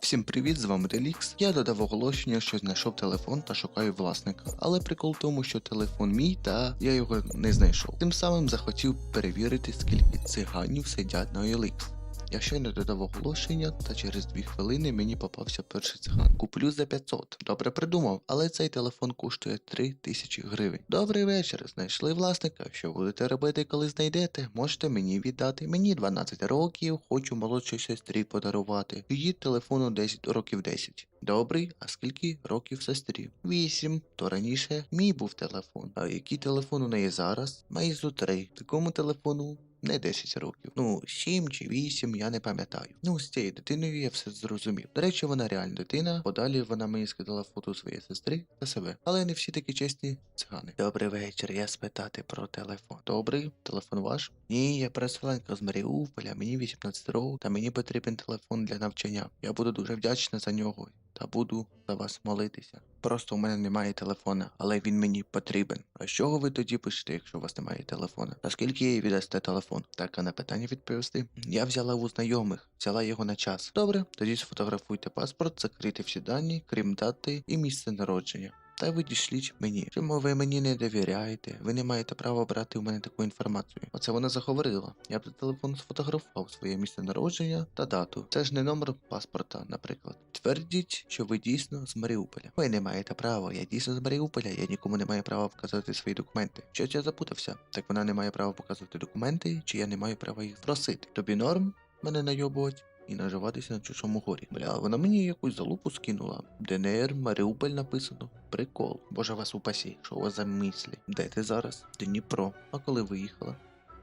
Всім привіт, з вами Релікс. Я додав оголошення, що знайшов телефон та шукаю власника. Але прикол в тому, що телефон мій та я його не знайшов. Тим самим захотів перевірити, скільки циганів сидять на OLX. Я щойно додав оголошення, та через 2 хвилини мені попався перший циган. Куплю за 500. Добре придумав, але цей телефон коштує 3000 гривень. Добрий вечір. Знайшли власника. Що будете робити, коли знайдете? Можете мені віддати. Мені 12 років, хочу молодшій сестрі подарувати. Її телефону 10 років 10. Добрий, а скільки років сестрі? 8. То раніше мій був телефон. А який телефон у неї зараз? Мейзу 3. Такому телефону не 10 років. Ну, 7 чи 8, я не пам'ятаю. Ну, з цією дитиною я все зрозумів. До речі, вона реальна дитина. Подалі вона мені скидала фото своєї сестри та себе. Але не всі такі чесні цигани. Добрий вечір, я спитати про телефон. Добрий, телефон ваш? Ні, я переселенка з Маріуполя, мені 18 років, та мені потрібен телефон для навчання. Я буду дуже вдячна за нього. Та буду за вас молитися. Просто у мене немає телефона, але він мені потрібен. А з чого ви тоді пишете, якщо у вас немає телефона? Наскільки їй віддасте телефон? Так, а на питання відповісти. Я взяла у знайомих, взяла його на час. Добре, тоді сфотографуйте паспорт, закрийте всі дані, крім дати і місце народження. Та відійшліть мені. Чому ви мені не довіряєте? Ви не маєте права брати у мене таку інформацію. Оце вона заговорила. Я б за телефон сфотографував своє місце народження та дату. Це ж не номер паспорта, наприклад. Твердіть, що ви дійсно з Маріуполя. Ви не маєте права. Я дійсно з Маріуполя. Я нікому не маю права показувати свої документи. Щось я запутався. Так вона не має права показувати документи, чи я не маю права їх просити. Тобі норм мене найобувати? і наживатися на чужому горі. Бля, вона мені якусь залупу скинула. ДНР, Маріуполь написано. Прикол. Боже вас упасі, що у вас за мислі? Де ти зараз? Дніпро. А коли виїхала?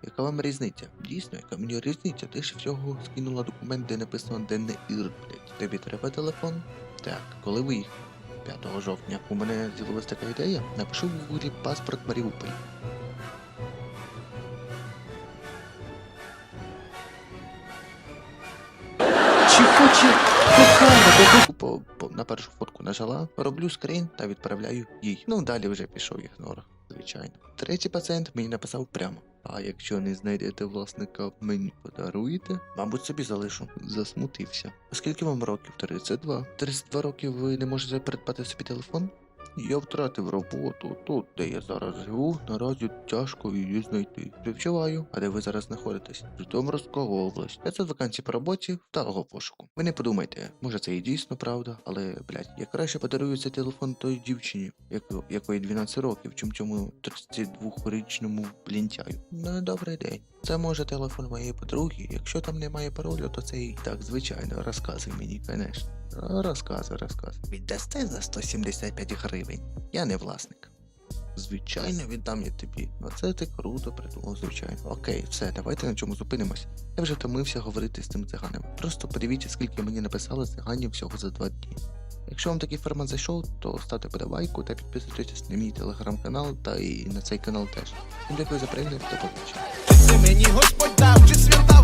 Яка вам різниця? Дійсно, яка мені різниця? Ти ж всього скинула документ, де написано ДНР, блять. Тобі треба телефон? Так, коли виїхала? 5 жовтня. У мене з'явилась така ідея. Напишу в гуглі паспорт Маріуполь. Чи хоче по, по, на першу фотку нажала, роблю скрин та відправляю їй. Ну далі вже пішов ігнор, звичайно. Третій пацієнт мені написав прямо. А якщо не знайдете власника, мені подаруєте, мабуть, собі залишу. Засмутився. Скільки вам років? 32. 32 роки ви не можете придбати собі телефон? Я втратив роботу тут, де я зараз живу, наразі тяжко її знайти. Співчуваю, а де ви зараз знаходитесь? Житомирська область. 500 вакансій по роботі, вдалого пошуку. Ви не подумайте, може це і дійсно правда, але блядь, я краще подарую цей телефон той дівчині, яко- якої 12 років, чим цьому 32-річному блінтяю. Ну, добрий день. Це може телефон моєї подруги. Якщо там немає паролю, то це і так, звичайно, розказуй мені, конечно. Розказуй, розказуй. Віддасте за 175 гривень. Я не власник. Звичайно, віддам я тобі. Оце ти круто придумав, звичайно. Окей, все, давайте на чому зупинимось. Я вже втомився говорити з цим циганом. Просто подивіться, скільки мені написали циганів всього за два дні. Якщо вам такий формат зайшов, то ставте подавайку та підписуйтесь на мій телеграм-канал та і на цей канал теж. Дякую за перегляд, до побачення. Мені Господь чи свята